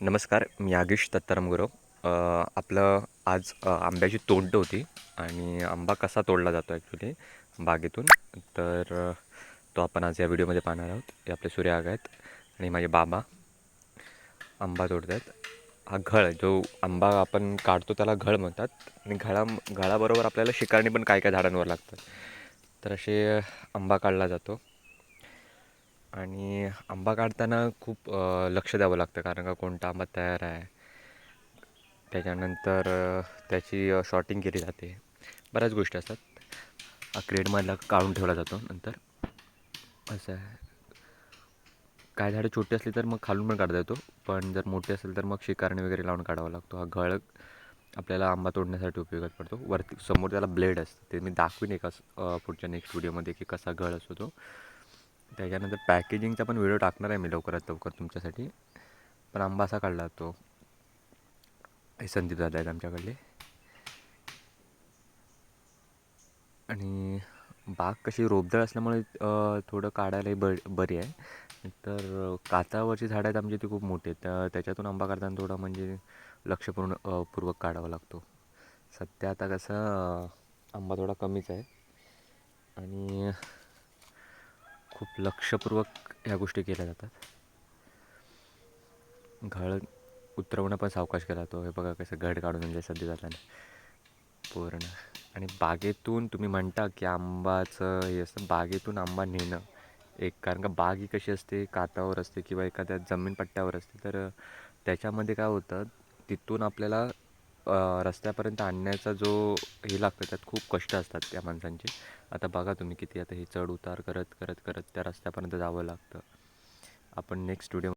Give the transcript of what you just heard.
नमस्कार मी आगिश दत्ताराम गुरव आपलं आज आंब्याची तोड होती आणि आंबा कसा तोडला जातो ॲक्च्युली बागेतून. तर तो आपण आज या व्हिडिओमध्ये पाहणार आहोत. हे आपले सूर्य आग आहेत आणि माझे बाबा आंबा तोडत आहेत हा घळ जो आंबा आपण काढतो त्याला घळ म्हणतात. आणि घळा घळाबरोबर आपल्याला शिकारणी पण काय काय झाडांवर लागतात. तर असे आंबा काढला जातो. आणि आंबा काढताना खूप लक्ष द्यावं लागतं कारण का कोणता आंबा तयार आहे. त्याच्यानंतर त्याची शॉर्टिंग केली जाते. बऱ्याच गोष्टी असतात. क्रेडमधला काढून ठेवला जातो नंतर. असं आहे. काय झाडं छोटी असली तर मग खालून पण काढता येतो. पण जर मोठी असेल तर मग शिकारणी वगैरे लावून काढावा लागतो. हा घळ आपल्याला आंबा तोडण्यासाठी उपयोगात पडतो. वरती समोर त्याला ब्लेड असतं. ते मी दाखवीन एका स- पुढच्या नेक्स्ट व्हिडिओमध्ये की कसा घळ असतो तो. त्याच्यानंतर पॅकेजिंगचा पण व्हिडिओ टाकणार आहे मी लवकरात लवकर तुमच्यासाठी. पण आंबा असा काढला जातो हे संदीप दादा आहेत आमच्याकडले. आणि बाग कशी रोबदळ असल्यामुळे थोडं काढायलाही ब बरी आहे. तर काचावरची झाडं आहेत आमची ती खूप मोठी आहेत. तर त्याच्यातून आंबा काढताना थोडं म्हणजे लक्षपूर्ण पूर्वक काढावा लागतो. सध्या आता कसं आंबा थोडा कमीच आहे. आणि खूप लक्षपूर्वक ह्या गोष्टी केल्या जातात. घळ उतरवणं पण सावकाश केला जातो. हे बघा कसं घड काढून म्हणजे सध्या झाल्याने. पूर्ण. आणि बागेतून तुम्ही म्हणता की आंबाचं हे असतं बागेतून आंबा नेणं. एक कारण का बाग ही कशी असते? कातावर असते किंवा एखाद्या जमीन पट्ट्यावर असते. तर त्याच्यामध्ये काय होतं? तिथून आपल्याला रस्त्यापर्यंत आणण्याचा जो हे लागतं त्यात खूप कष्ट असतात त्या माणसांचे. आता बघा तुम्ही किती आता हे चढ उतार करत करत करत त्या रस्त्यापर्यंत जावं लागतं. आपण नेक्स्ट व्हिडिओ